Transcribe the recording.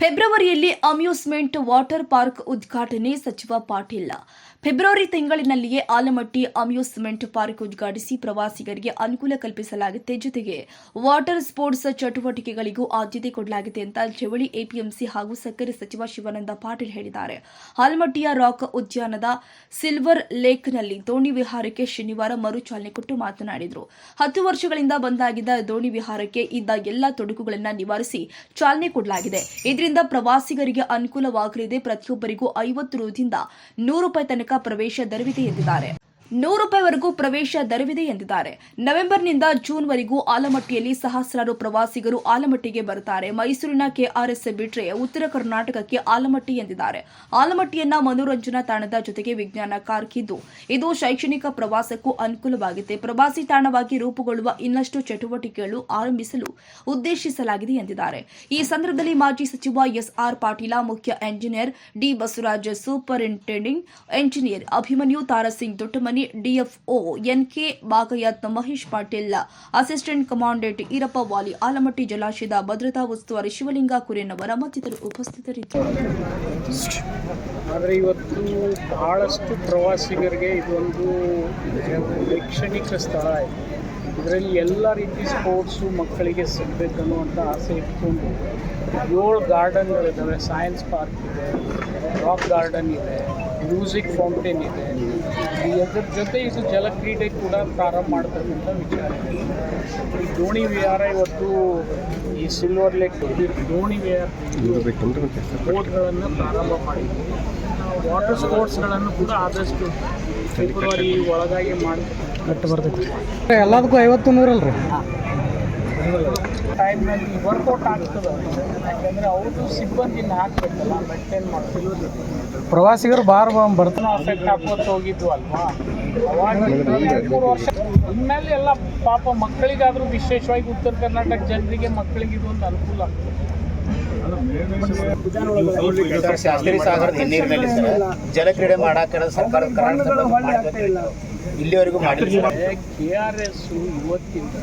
ಫೆಬ್ರವರಿಯಲ್ಲಿ amusement water park ಉದ್ಘಾಟನೆ ಸಚಿವ ಪಾಟೀಲ್. ಫೆಬ್ರವರಿ ತಿಂಗಳಿನಲ್ಲಿಯೇ ಆಲಮಟ್ಟಿ ಅಮ್ಯೂಸ್ಮೆಂಟ್ ಪಾರ್ಕ್ ಉದ್ಘಾಟಿಸಿ ಪ್ರವಾಸಿಗರಿಗೆ ಅನುಕೂಲ ಕಲ್ಪಿಸಲಾಗುತ್ತೆ. ಜೊತೆಗೆ ವಾಟರ್ ಸ್ಪೋರ್ಟ್ಸ್ ಚಟುವಟಿಕೆಗಳಿಗೂ ಆದ್ಯತೆ ಕೊಡಲಾಗಿದೆ ಅಂತ ಜವಳಿ ಎಪಿಎಂಸಿ ಹಾಗೂ ಸಕ್ಕರೆ ಸಚಿವ ಶಿವಾನಂದ ಪಾಟೀಲ್ ಹೇಳಿದ್ದಾರೆ. ಆಲಮಟ್ಟಿಯ ರಾಕ್ ಉದ್ಯಾನದ ಸಿಲ್ವರ್ ಲೇಕ್ನಲ್ಲಿ ದೋಣಿ ವಿಹಾರಕ್ಕೆ ಶನಿವಾರ ಮರು ಚಾಲನೆ ಕೊಟ್ಟು ಮಾತನಾಡಿದರು. ಹತ್ತು ವರ್ಷಗಳಿಂದ ಬಂದಾಗಿದ್ದ ದೋಣಿ ವಿಹಾರಕ್ಕೆ ಇದ್ದ ಎಲ್ಲ ತೊಡಕುಗಳನ್ನು ನಿವಾರಿಸಿ ಚಾಲನೆ ಕೊಡಲಾಗಿದೆ. ಇದರಿಂದ ಪ್ರವಾಸಿಗರಿಗೆ ಅನುಕೂಲವಾಗಲಿದೆ. ಪ್ರತಿಯೊಬ್ಬರಿಗೂ ಐವತ್ತು ರೂದಿಂದ ನೂರು ರೂಪಾಯಿ ತನಕ ಪ್ರವೇಶ ದರವಿದೆ ಎಂದಿದ್ದಾರೆ. ನೂರು ರೂಪಾಯಿವರೆಗೂ ಪ್ರವೇಶ ದರವಿದೆ ಎಂದಿದ್ದಾರೆ. ನವೆಂಬರ್ನಿಂದ ಜೂನ್ವರೆಗೂ ಆಲಮಟ್ಟಿಯಲ್ಲಿ ಸಹಸ್ರಾರು ಪ್ರವಾಸಿಗರು ಆಲಮಟ್ಟಿಗೆ ಬರುತ್ತಾರೆ. ಮೈಸೂರಿನ ಕೆಆರ್ಎಸ್ ಬಿಟ್ರೆ ಉತ್ತರ ಕರ್ನಾಟಕಕ್ಕೆ ಆಲಮಟ್ಟಿ ಎಂದಿದ್ದಾರೆ. ಆಲಮಟ್ಟಿಯನ್ನ ಮನೋರಂಜನಾ ತಾಣದ ಜೊತೆಗೆ ವಿಜ್ಞಾನ ಕಾರ್ಕಿದ್ದು ಇದು ಶೈಕ್ಷಣಿಕ ಪ್ರವಾಸಕ್ಕೂ ಅನುಕೂಲವಾಗಿದೆ. ಪ್ರವಾಸಿ ತಾಣವಾಗಿ ರೂಪುಗೊಳ್ಳುವ ಇನ್ನಷ್ಟು ಚಟುವಟಿಕೆಗಳು ಆರಂಭಿಸಲು ಉದ್ದೇಶಿಸಲಾಗಿದೆ ಎಂದಿದ್ದಾರೆ. ಈ ಸಂದರ್ಭದಲ್ಲಿ ಮಾಜಿ ಸಚಿವ ಎಸ್ಆರ್ ಪಾಟೀಲ, ಮುಖ್ಯ engineer D Basavaraj, superintending engineer Abhimanyu, Tarasingh Doddamani DFO NK Bagayat Mahesh Patil, assistant commandant Irappa Vali, Almatti ಜಲಾಶಯದ ಭದ್ರತಾ ಉಸ್ತುವಾರಿ ಶಿವಲಿಂಗ ಕುರೇನವರ ಮತ್ತಿತರರು ಉಪಸ್ಥಿತರಿದ್ದರು. ಆದರೆ ಇವತ್ತು ಬಹಳಷ್ಟು ಪ್ರವಾಸಿಗರಿಗೆ ಇದೊಂದು ಶೈಕ್ಷಣಿಕ ಸ್ಥಳ ಇದೆ ಇದರಲ್ಲಿ ಎಲ್ಲ ರೀತಿ ಸ್ಪೋರ್ಟ್ಸು ಮಕ್ಕಳಿಗೆ ಸಿಗಬೇಕನ್ನುವಂಥ ಆಸೆ ಇಟ್ಕೊಂಡು ಏಳು ಗಾರ್ಡನ್ಗಳಿದ್ದಾವೆ ಸೈನ್ಸ್ ಪಾರ್ಕ್ ಇದೆ, ರಾಕ್ ಗಾರ್ಡನ್ ಇದೆ, ಮ್ಯೂಸಿಕ್ ಫೌಂಟೇನ್ ಇದೆ. ಅದ್ರ ಜೊತೆ ಇದು ಜಲಕ್ರೀಡೆ ಕೂಡ ಪ್ರಾರಂಭ ಮಾಡ್ತಕ್ಕಂಥ ವಿಚಾರ ಇದೆ. ಈ ದೋಣಿ ವಿಹಾರ ಇವತ್ತು ಈ ಸಿಲ್ವರ್ ಲೇಕ್ ದೋಣಿ ವಿಹಾರ ಬೋಟ್ಗಳನ್ನು ಪ್ರಾರಂಭ ಮಾಡಿದ್ವಿ ವಾಟರ್ ಸ್ಪೋರ್ಟ್ಸ್ಗಳನ್ನು ಕೂಡ ಆದಷ್ಟು ಫೆಬ್ರವರಿ ಒಳಗಾಗಿ ಮಾಡಿ ಕಟ್ಟು ಬರ್ತೈತಿ ಎಲ್ಲದಕ್ಕೂ ಐವತ್ತು ನೂರಲ್ರಿ. ಟೈಮ್ನಲ್ಲಿ ವರ್ಕೌಟ್ ಆಗ್ತದೆ ಯಾಕಂದರೆ ಅವ್ರದ್ದು ಸಿಬ್ಬಂದಿನ ಹಾಕ್ಬೇಕಲ್ಲ ಮೇಂಟೈನ್ ಮಾಡ್ತೀವಿ ಪ್ರವಾಸಿಗರು ಬಾರ್ ಬರ್ತಾನೆ ಅಫೆಕ್ಟ್ ಹಾಕೋತ ಹೋಗಿದ್ವು ಅಲ್ವಾ ಅವಾಗ ಮೂರು ವರ್ಷ ಇನ್ಮೇಲೆ ಎಲ್ಲ ಪಾಪ ಮಕ್ಕಳಿಗಾದರೂ ವಿಶೇಷವಾಗಿ ಉತ್ತರ ಕರ್ನಾಟಕ ಜನರಿಗೆ ಮಕ್ಕಳಿಗೆ ಇದೊಂದು ಅನುಕೂಲ ಆಗ್ತದೆ ಶಾಸ್ತ್ರಿ ಸಾಗರದ ಹಿನ್ನೀರಿನಲ್ಲಿ ಸರ್ ಜಲಕ್ರೀಡೆ ಮಾಡಾಕ ಸರ್ಕಾರ. ಇಲ್ಲಿವರೆಗೂ ಮಾಡಿಲ್ಲ. ಕೆ ಆರ್ ಎಸ್ ಇವತ್ತಿಂದ